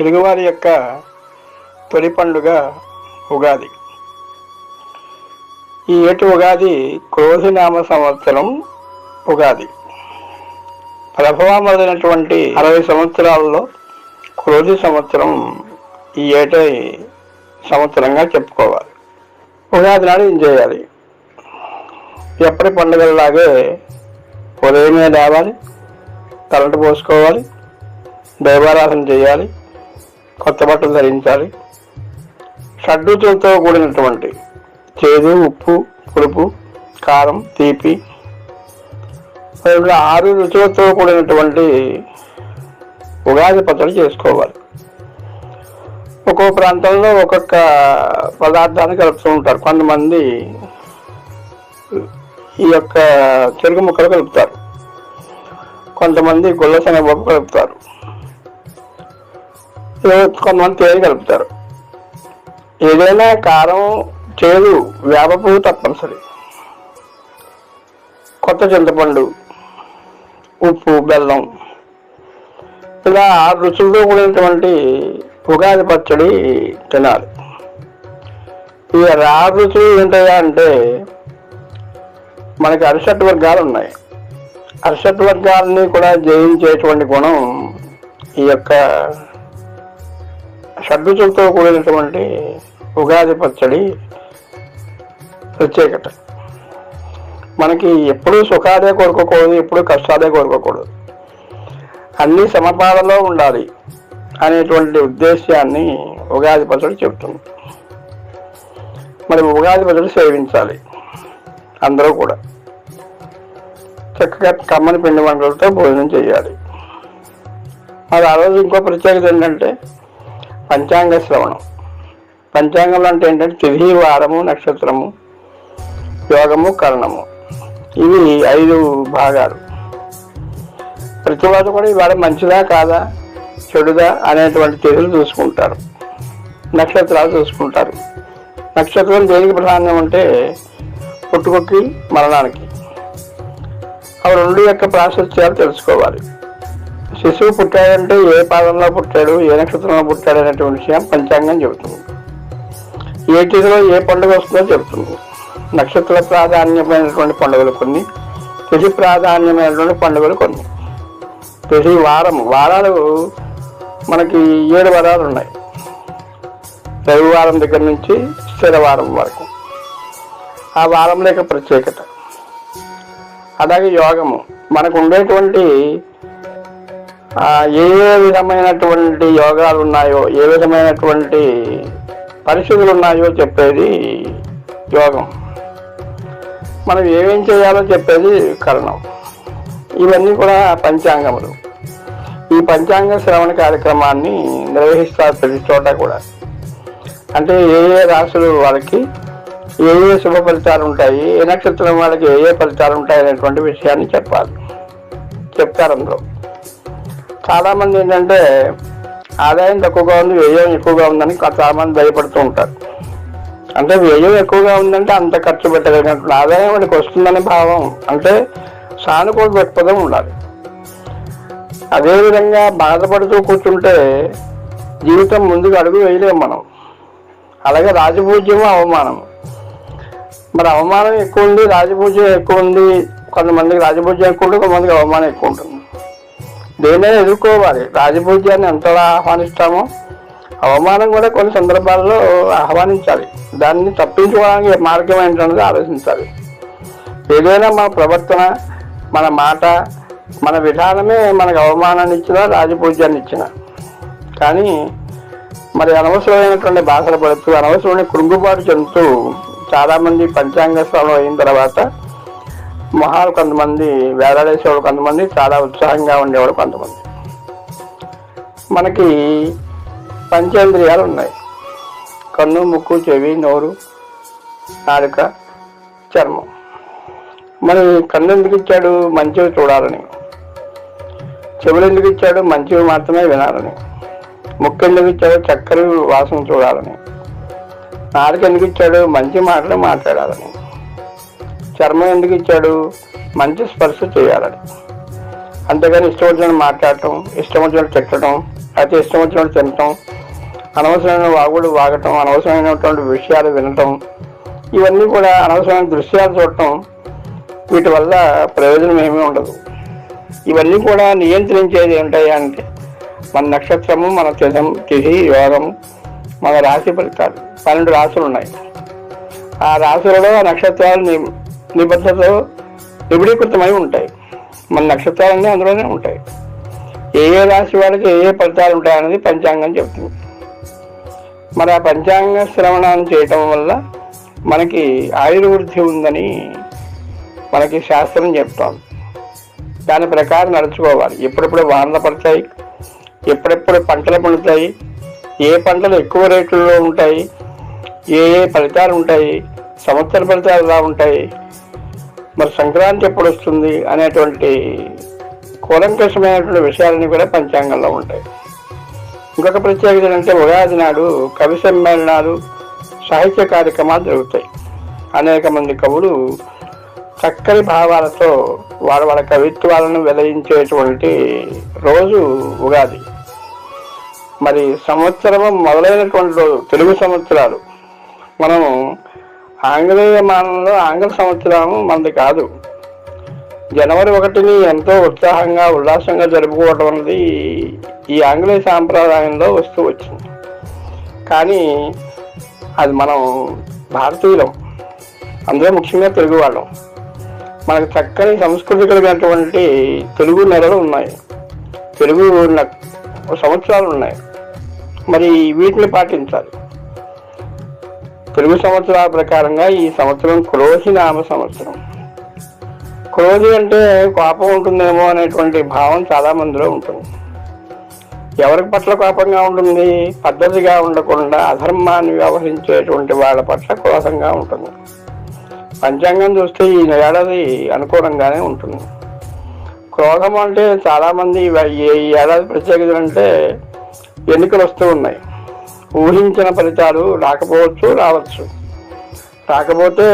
తెలుగువారి యొక్క తొలి పండుగ ఉగాది. ఈ ఏటి ఉగాది క్రోధినామ సంవత్సరం ఉగాది. ప్రభావమైనటువంటి అరవై సంవత్సరాల్లో క్రోధి సంవత్సరం ఈ ఏటై సంవత్సరంగా చెప్పుకోవాలి. ఉగాది నాడు ఏం చేయాలి? ఎప్పటి పండుగలలాగే ఉదయమే లేవాలి తలంట పోసుకోవాలి దైవారాధన చేయాలి కొత్త బట్టలు ధరించాలి. షడ్రుచులతో కూడినటువంటి చేదు ఉప్పు పులుపు కారం తీపి ఆరు రుచులతో కూడినటువంటి ఉగాది పచ్చడి చేసుకోవాలి. ఒక్కో ప్రాంతంలో ఒక్కొక్క పదార్థాన్ని కలుపుతూ ఉంటారు. కొంతమంది ఈ యొక్క చెరుకు ముక్కలు కలుపుతారు. కొంతమంది గుళ్ళ శనగపప్పు కలుపుతారు. కొంతమంది తేనె కలుపుతారు ఏదైనా కారం చేదు వేపపువ్వు తప్పనిసరి. కొత్త చింతపండు ఉప్పు బెల్లం. ఇలా రుచులతో కూడినటువంటి ఉగాది పచ్చడి తినాలి. ఈ రా రుచులు ఏంటయ్యా అంటే మనకి అరిసెట్ వర్గాలు ఉన్నాయి. అరిసెట్ వర్గాలని కూడా జయించేటువంటి గుణం ఈ యొక్క షడ్రుచులతో కూడినటువంటి ఉగాది పచ్చడి ప్రత్యేకత. మనకి ఎప్పుడూ సుఖాదే కోరుకోకూడదు ఎప్పుడూ కష్టాలే కోరుకోకూడదు. అన్నీ సమపాలలో ఉండాలి అనేటువంటి ఉద్దేశాన్ని ఉగాది పచ్చడి చెబుతుంది. మరి ఉగాది పచ్చడి సేవించాలి అందరూ కూడా. చక్కగా కమ్మని పిండి వంటలతో భోజనం చేయాలి. మరి ఆ రోజు ఇంకో ప్రత్యేకత ఏంటంటే పంచాంగ శ్రవణం. పంచాంగంలో అంటే ఏంటంటే తిథి వారము నక్షత్రము యోగము కరణము. ఇవి ఐదు భాగాలు. ప్రతివాడు కూడా ఇవాళ మంచిదా కాదా చెడుదా అనేటువంటి తిథులు చూసుకుంటారు. నక్షత్రాలు చూసుకుంటారు. నక్షత్రం దేనికి ప్రధానం అంటే పుట్టుకొక్కి మరణానికి. అవి రెండు యొక్క ప్రాశస్త్యాలు తెలుసుకోవాలి. శిశువు పుట్టాడంటే ఏ పాదంలో పుట్టాడు ఏ నక్షత్రంలో పుట్టాడు అనేటువంటి విషయం పంచాంగం చెబుతుంది. ఏ తిథిలో ఏ పండుగ వస్తుందో చెబుతుంది. నక్షత్ర ప్రాధాన్యమైనటువంటి పండుగలు కొన్ని తిథి ప్రాధాన్యమైనటువంటి పండుగలు కొన్ని. తిథి వారం వారాలు మనకి ఏడు వారాలు ఉన్నాయి. రవివారం దగ్గర నుంచి స్థిరవారం వరకు. ఆ వారంలో యొక్క ప్రత్యేకత. అలాగే యోగము. మనకు ఉండేటువంటి ఏ ఏ విధమైనటువంటి యోగాలు ఉన్నాయో ఏ విధమైనటువంటి పరిస్థితులు ఉన్నాయో చెప్పేది యోగం. మనం ఏమేం చేయాలో చెప్పేది కరణం. ఇవన్నీ కూడా పంచాంగములు. ఈ పంచాంగ శ్రవణ కార్యక్రమాన్ని నిర్వహిస్తారు ప్రతి చోట కూడా. అంటే ఏ ఏ రాసులు వాళ్ళకి ఏ ఏ శుభ ఫలితాలు ఉంటాయి ఏ నక్షత్రం వాళ్ళకి ఏ ఏ ఫలితాలు ఉంటాయి అనేటువంటి విషయాన్ని చెప్పాలి. చెప్తారు అందులో. చాలా మంది ఏంటంటే ఆదాయం తక్కువగా ఉంది వ్యయం ఎక్కువగా ఉందని చాలా మంది భయపడుతూ ఉంటారు. అంటే వ్యయం ఎక్కువగా ఉందంటే అంత ఖర్చు పెట్టగలిగినటువంటి ఆదాయం వాడికి వస్తుందనే భావం అంటే సానుకూల దృక్పథం ఉండాలి. అదేవిధంగా బాధపడుతూ కూర్చుంటే జీవితం ముందుకు అడుగు వేయలేం మనం. అలాగే రాజపూజ్యము అవమానం. మరి అవమానం ఎక్కువ ఉంది రాజపూజ్యం ఎక్కువ ఉంది కొంతమందికి రాజపూజ్యం ఎక్కువ ఉంటుంది కొంతమందికి అవమానం ఎక్కువ ఉంటుంది. దేనైనా ఎదుర్కోవాలి. రాజపూజ్యాన్ని ఎంతలా ఆహ్వానిస్తామో అవమానం కూడా కొన్ని సందర్భాల్లో ఆహ్వానించాలి. దాన్ని తప్పించుకోవడానికి మార్గం ఏంటన్నది ఆలోచించాలి. ఏదైనా మన ప్రవర్తన మన మాట మన విధానమే మనకు అవమానాన్ని ఇచ్చినా రాజపూజ్యాన్ని ఇచ్చిన. కానీ మరి అనవసరమైనటువంటి బాధలు పడుతూ అనవసరమైన కృంగుబాటు చెందుతూ చాలామంది పంచాంగ స్వామి అయిన తర్వాత మొహాలు కొంతమంది వేలాడేసేవాడు కొంతమంది చాలా ఉత్సాహంగా ఉండేవాడు కొంతమంది. మనకి పంచేంద్రియాలు ఉన్నాయి. కన్ను ముక్కు చెవి నోరు నాలుక చర్మం. మరి కన్ను ఎందుకు ఇచ్చాడు? మంచివి చూడాలని. చెవులు ఎందుకు ఇచ్చాడు? మంచివి మాత్రమే వినాలని. ముక్కు ఎందుకు ఇచ్చాడు? చక్కని వాసన చూడాలని. నాలుక ఎందుకు ఇచ్చాడు? మంచి మాటలు మాట్లాడాలని. చర్మం ఎందుకు ఇచ్చాడు? మంచి స్పర్శ చేయాలని. అంతేగాని ఇష్టం వచ్చిన మాట్లాడటం ఇష్టం వచ్చిన తిట్టడం అయితే ఇష్టం వచ్చినట్టు తినటం అనవసరమైన వాగుడు వాగటం అనవసరమైనటువంటి విషయాలు వినటం ఇవన్నీ కూడా అనవసరమైన దృశ్యాలు చూడటం వీటి వల్ల ప్రయోజనం ఏమీ ఉండదు. ఇవన్నీ కూడా నియంత్రించేది ఏంటయ్యా అంటే మన నక్షత్రము మన తిథం తిథి యోగం మన రాశి ఫలితాలు. పన్నెండు రాశులు ఉన్నాయి ఆ రాశులలో ఆ నక్షత్రాలు ని- నిబద్ధతతో ఉంటాయి. మన నక్షత్రాలన్నీ అందులోనే ఉంటాయి. ఏ ఏ రాశి వాళ్ళకి ఏ ఏ ఫలితాలు ఉంటాయనేది పంచాంగం చెప్తుంది మరి ఆ పంచాంగ శ్రవణాన్ని చేయటం వల్ల మనకి ఆయుర్వృద్ధి ఉందని మనకి శాస్త్రం చెప్తాం. దాని ప్రకారం నడుచుకోవాలి. ఎప్పుడెప్పుడు వానలు పడతాయి ఎప్పుడెప్పుడు పంటలు పండుతాయి ఏ పంటలు ఎక్కువ రేట్లలో ఉంటాయి ఏ ఏ ఫలితాలు ఉంటాయి సంవత్సర ఫలితాలు ఎలా ఉంటాయి మరి సంక్రాంతి ఎప్పుడు వస్తుంది అనేటువంటి కూలంకషమైనటువంటి విషయాలన్నీ కూడా పంచాంగంలో ఉంటాయి. ఇంకొక ప్రత్యేకత ఏంటంటే ఉగాది నాడు కవి సమ్మేళనాలు సాహిత్య కార్యక్రమాలు జరుగుతాయి. అనేక మంది కవులు చక్కని భావాలతో వాళ్ళ వాళ్ళ కవిత్వాలను వెలయించేటువంటి రోజు ఉగాది. మరి సంవత్సరం మొదలైనటువంటి రోజు తెలుగు సంవత్సరాలు. మనం ఆంగ్లేయ మానంలో ఆంగ్ల సంవత్సరం మనది కాదు. జనవరి ఒకటిని ఎంతో ఉత్సాహంగా ఉల్లాసంగా జరుపుకోవడం అనేది ఈ ఆంగ్లేయ సాంప్రదాయంలో వస్తూ వచ్చింది. కానీ అది మనం భారతీయులం అందులో ముఖ్యంగా తెలుగు వాళ్ళం. మనకు చక్కని సంస్కృతి కలిగినటువంటి తెలుగు నెలలు ఉన్నాయి. తెలుగు న- సంవత్సరాలు ఉన్నాయి. మరి వీటిని పాటించాలి. తెలుగు సంవత్సరాల ప్రకారంగా ఈ సంవత్సరం క్రోధి నామ సంవత్సరం. క్రోధి అంటే కోపం ఉంటుందేమో అనేటువంటి భావం చాలా మందిలో ఉంటుంది. ఎవరి పట్ల కోపంగా ఉంటుంది? పద్ధతిగా ఉండకుండా అధర్మాన్ని వ్యవహరించేటువంటి వాళ్ళ పట్ల క్రోధంగా ఉంటుంది. పంచాంగం చూస్తే ఈ ఏడాది అనుకూలంగానే ఉంటుంది. క్రోధం అంటే చాలామంది ఈ ఈ ఏడాది ప్రత్యేకత అంటే ఎన్నికలు వస్తూ ఉన్నాయి. ఊహించిన ఫలితాలు రాకపోవచ్చు రావచ్చు. రాకపోతే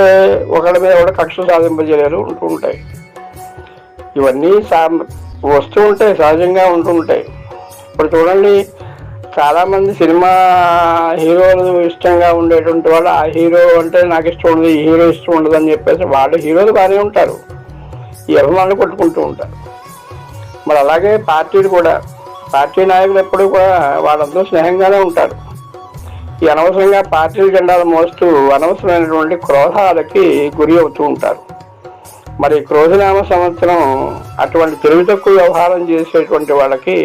ఒకరి మీద కూడా కక్ష సాధింపజేయలు ఉంటూ ఉంటాయి. ఇవన్నీ సా వస్తూ ఉంటాయి సహజంగా ఉంటూ ఉంటాయి. ఇప్పుడు చూడండి చాలామంది సినిమా హీరోలు ఇష్టంగా ఉండేటువంటి వాళ్ళు ఆ హీరో అంటే నాకు ఇష్టం ఉండదు ఈ హీరో ఇష్టం ఉండదు అని చెప్పేసి వాళ్ళు హీరోలు బాగానే ఉంటారు. ఈ అభిమానులు కొట్టుకుంటూ ఉంటారు. మరి అలాగే పార్టీలు కూడా పార్టీ నాయకులు ఎప్పుడు కూడా వాళ్ళంతా స్నేహంగానే ఉంటారు. ఈ అనవసరంగా పార్టీ జెండాలు మోస్తూ అనవసరమైనటువంటి క్రోధాలకి గురి అవుతూ ఉంటారు. మరి క్రోధనామ సంవత్సరం అటువంటి తెలివి తక్కువ వ్యవహారం చేసేటువంటి వాళ్ళకి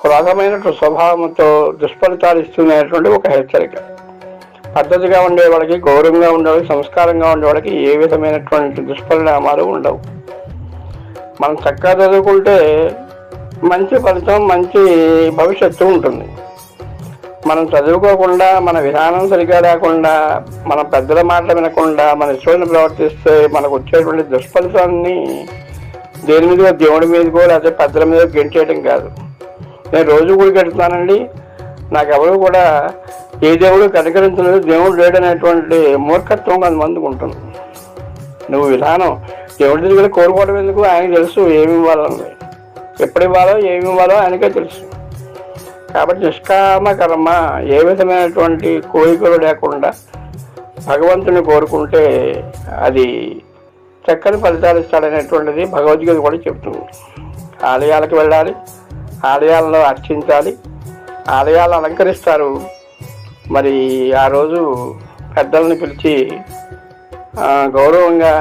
క్రోధమైనటువంటి స్వభావంతో దుష్ఫలితాలు ఇస్తున్నటువంటి ఒక హెచ్చరిక. పద్ధతిగా ఉండే వాళ్ళకి గౌరవంగా ఉండేవాళ్ళకి సంస్కారంగా ఉండేవాళ్ళకి ఏ విధమైనటువంటి దుష్పరిణామాలు ఉండవు. మనం చక్కగా చదువుకుంటే మంచి ఫలితం మంచి భవిష్యత్తు ఉంటుంది. మనం చదువుకోకుండా మన విధానం సరిగా లేకుండా మన పెద్దల మాటలు వినకుండా మన ఇష్టం ప్రవర్తిస్తే మనకు వచ్చేటువంటి దుష్ఫలితాన్ని దేని మీదకో దేవుడి మీదకో లేకపోతే పెద్దల మీద గెంటేయడం కాదు. నేను రోజు గుడి కడుతున్నానండి. నాకు ఎవరు కూడా ఏ దేవుడు కనికరించలేదు. దేవుడు లేడనేటువంటి మూర్ఖత్వం కొంతమందికి ఉంటుంది. నువ్వు విధానం దేవుడి దగ్గర కోరుకోవడం ఎందుకు? ఆయనకు తెలుసు ఏమి ఇవ్వాలని ఎప్పుడు ఇవ్వాలో ఏమి ఇవ్వాలో ఆయనకే తెలుసు. కాబట్టి నిష్కామ కర్మ ఏ విధమైనటువంటి కోరికలు లేకుండా భగవంతుని కోరుకుంటే అది చక్కని ఫలితాలు ఇస్తాడనేటువంటిది భగవద్గీత కూడా చెప్తుంది ఆలయాలకు వెళ్ళాలి ఆలయాలలో అర్చించాలి ఆలయాలు అలంకరిస్తారు. మరి ఆ రోజు పెద్దలను పిలిచి గౌరవంగా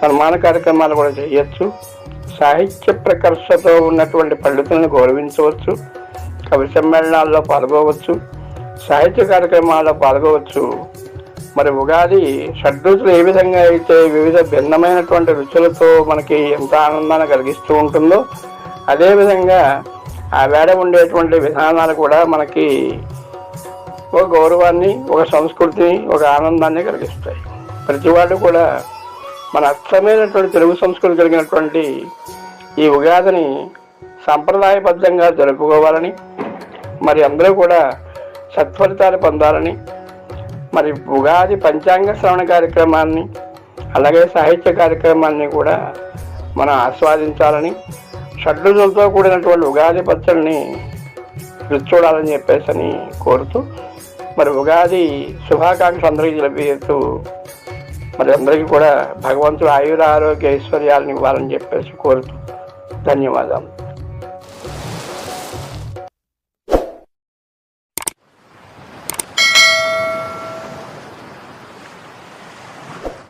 సన్మాన కార్యక్రమాలు కూడా చేయొచ్చు. సాహిత్య ప్రకర్షతో ఉన్నటువంటి పండితులను గౌరవించవచ్చు. కవి సమ్మేళనాల్లో పాల్గొవచ్చు సాహిత్య కార్యక్రమాల్లో పాల్గొవచ్చు. మరి ఉగాది షడ్రుచులు ఏ విధంగా అయితే వివిధ భిన్నమైనటువంటి రుచులతో మనకి ఎంత ఆనందాన్ని కలిగిస్తూ ఉంటుందో అదేవిధంగా ఆ వేడ ఉండేటువంటి విధానాలు కూడా మనకి ఒక గౌరవాన్ని ఒక సంస్కృతిని ఒక ఆనందాన్ని కలిగిస్తాయి. ప్రతి వాళ్ళు కూడా మన అర్థమైనటువంటి తెలుగు సంస్కృతి కలిగినటువంటి ఈ ఉగాదిని సంప్రదాయబద్ధంగా జరుపుకోవాలని మరి అందరూ కూడా సత్ఫలితాలు పొందాలని మరి ఉగాది పంచాంగ శ్రవణ కార్యక్రమాన్ని అలాగే సాహిత్య కార్యక్రమాన్ని కూడా మనం ఆస్వాదించాలని షడ్రుజులతో కూడినటువంటి ఉగాది పచ్చడిని రుచి చూడాలని చెప్పేసి అని కోరుతూ మరి ఉగాది శుభాకాంక్షలు అందరికీ లభిస్తూ మరి అందరికీ కూడా భగవంతుడు ఆయుర ఆరోగ్య ఐశ్వర్యాలను ఇవ్వాలని చెప్పేసి కోరుతూ ధన్యవాదాలు.